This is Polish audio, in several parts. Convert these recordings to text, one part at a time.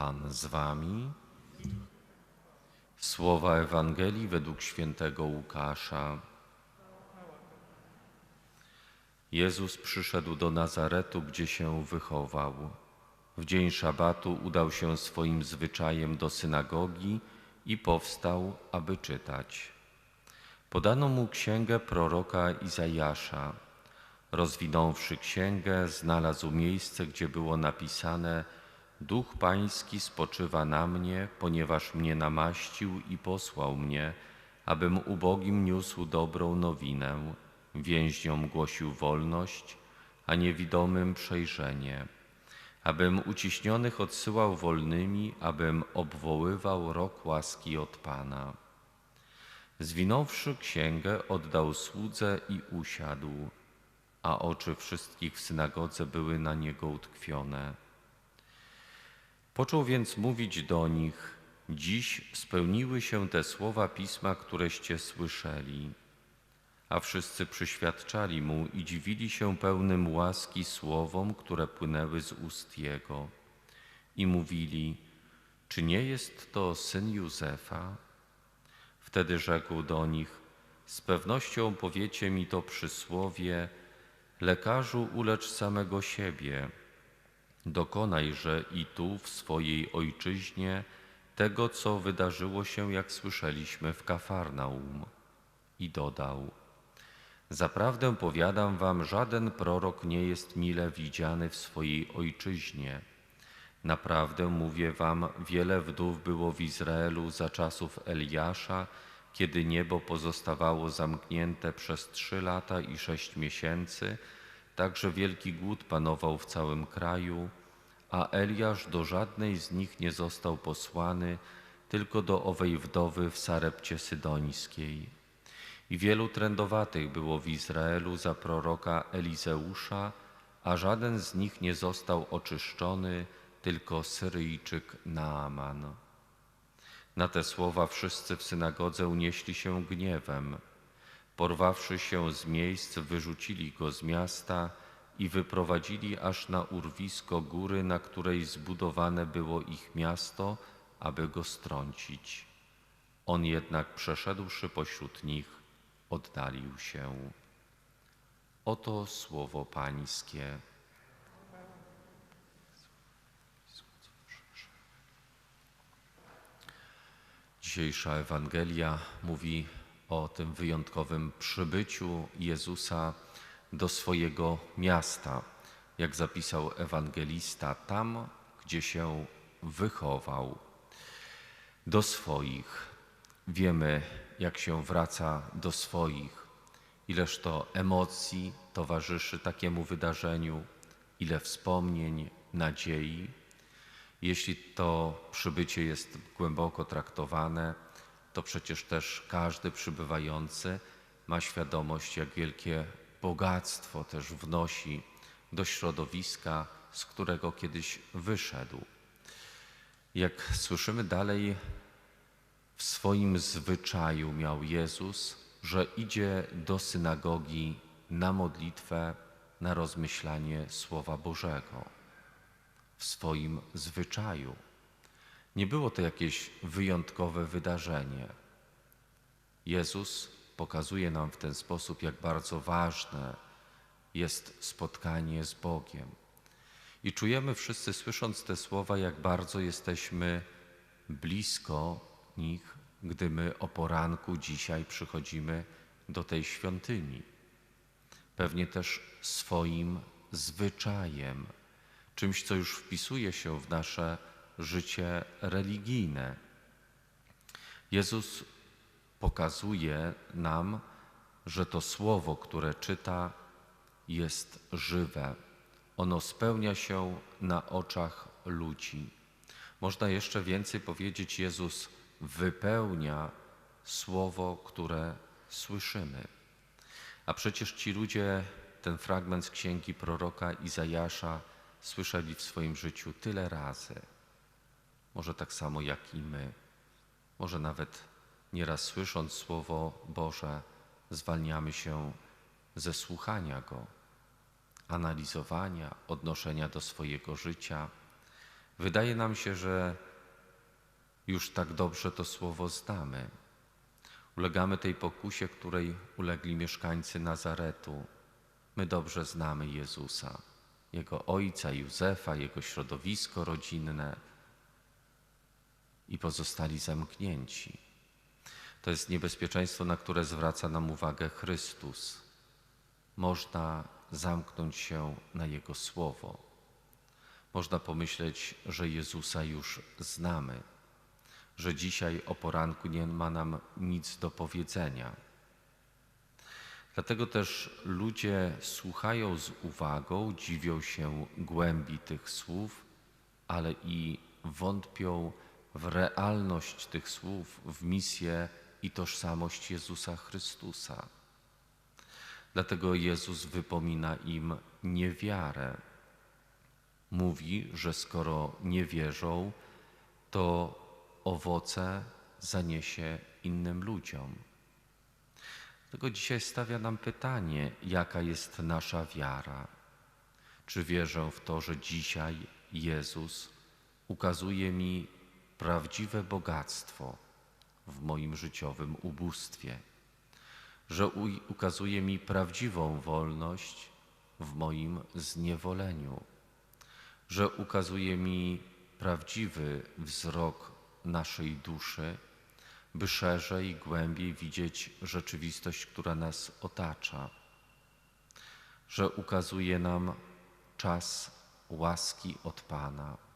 Pan z wami. Słowa Ewangelii według świętego Łukasza. Jezus przyszedł do Nazaretu, gdzie się wychował. W dzień szabatu udał się swoim zwyczajem do synagogi i powstał, aby czytać. Podano mu księgę proroka Izajasza. Rozwinąwszy księgę, znalazł miejsce, gdzie było napisane: Duch Pański spoczywa na mnie, ponieważ mnie namaścił i posłał mnie, abym ubogim niósł dobrą nowinę, więźniom głosił wolność, a niewidomym przejrzenie, abym uciśnionych odsyłał wolnymi, abym obwoływał rok łaski od Pana. Zwinąwszy księgę, oddał słudze i usiadł, a oczy wszystkich w synagodze były na niego utkwione. Począł więc mówić do nich: Dziś spełniły się te słowa pisma, któreście słyszeli. A wszyscy przyświadczali mu i dziwili się pełnym łaski słowom, które płynęły z ust jego. I mówili: Czy nie jest to syn Józefa? Wtedy rzekł do nich: Z pewnością powiecie mi to przysłowie: Lekarzu, ulecz samego siebie. Dokonajże i tu, w swojej ojczyźnie, tego, co wydarzyło się, jak słyszeliśmy w Kafarnaum. I dodał: Zaprawdę powiadam wam, żaden prorok nie jest mile widziany w swojej ojczyźnie. Naprawdę mówię wam, wiele wdów było w Izraelu za czasów Eliasza, kiedy niebo pozostawało zamknięte przez trzy lata i sześć miesięcy, także wielki głód panował w całym kraju, a Eliasz do żadnej z nich nie został posłany, tylko do owej wdowy w Sarepcie Sydońskiej. I wielu trędowatych było w Izraelu za proroka Elizeusza, a żaden z nich nie został oczyszczony, tylko Syryjczyk Naaman. Na te słowa wszyscy w synagodze unieśli się gniewem. Porwawszy się z miejsc, wyrzucili go z miasta i wyprowadzili aż na urwisko góry, na której zbudowane było ich miasto, aby go strącić. On jednak przeszedłszy pośród nich, oddalił się. Oto słowo Pańskie. Dzisiejsza Ewangelia mówi o tym wyjątkowym przybyciu Jezusa do swojego miasta, jak zapisał ewangelista, tam, gdzie się wychował. Do swoich. Wiemy, jak się wraca do swoich, ileż to emocji towarzyszy takiemu wydarzeniu, ile wspomnień, nadziei. Jeśli to przybycie jest głęboko traktowane, to przecież też każdy przybywający ma świadomość, jak wielkie bogactwo też wnosi do środowiska, z którego kiedyś wyszedł. Jak słyszymy dalej, w swoim zwyczaju miał Jezus, że idzie do synagogi na modlitwę, na rozmyślanie Słowa Bożego. W swoim zwyczaju. Nie było to jakieś wyjątkowe wydarzenie. Jezus pokazuje nam w ten sposób, jak bardzo ważne jest spotkanie z Bogiem. I czujemy wszyscy, słysząc te słowa, jak bardzo jesteśmy blisko nich, gdy my o poranku dzisiaj przychodzimy do tej świątyni. Pewnie też swoim zwyczajem, czymś, co już wpisuje się w nasze życie religijne. Jezus pokazuje nam, że to słowo, które czyta, jest żywe. Ono spełnia się na oczach ludzi. Można jeszcze więcej powiedzieć, Jezus wypełnia słowo, które słyszymy. A przecież ci ludzie ten fragment z księgi proroka Izajasza słyszeli w swoim życiu tyle razy. Może tak samo jak i my. Może nawet nieraz słysząc Słowo Boże, zwalniamy się ze słuchania Go, analizowania, odnoszenia do swojego życia. Wydaje nam się, że już tak dobrze to słowo znamy. Ulegamy tej pokusie, której ulegli mieszkańcy Nazaretu. My dobrze znamy Jezusa, Jego ojca Józefa, Jego środowisko rodzinne i pozostali zamknięci. To jest niebezpieczeństwo, na które zwraca nam uwagę Chrystus. Można zamknąć się na Jego słowo. Można pomyśleć, że Jezusa już znamy, że dzisiaj o poranku nie ma nam nic do powiedzenia. Dlatego też ludzie słuchają z uwagą, dziwią się głębi tych słów, ale i wątpią w realność tych słów, w misję i tożsamość Jezusa Chrystusa. Dlatego Jezus wypomina im niewiarę. Mówi, że skoro nie wierzą, to owoce zaniesie innym ludziom. Dlatego dzisiaj stawia nam pytanie, jaka jest nasza wiara. Czy wierzę w to, że dzisiaj Jezus ukazuje mi prawdziwe bogactwo w moim życiowym ubóstwie, że ukazuje mi prawdziwą wolność w moim zniewoleniu, że ukazuje mi prawdziwy wzrok naszej duszy, by szerzej i głębiej widzieć rzeczywistość, która nas otacza, że ukazuje nam czas łaski od Pana.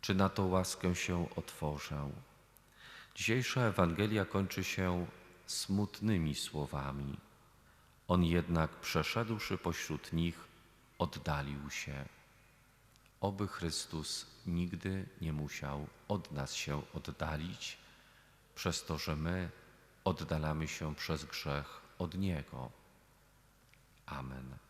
Czy na tą łaskę się otworzę? Dzisiejsza Ewangelia kończy się smutnymi słowami. On jednak przeszedłszy pośród nich, oddalił się. Oby Chrystus nigdy nie musiał od nas się oddalić, przez to, że my oddalamy się przez grzech od Niego. Amen.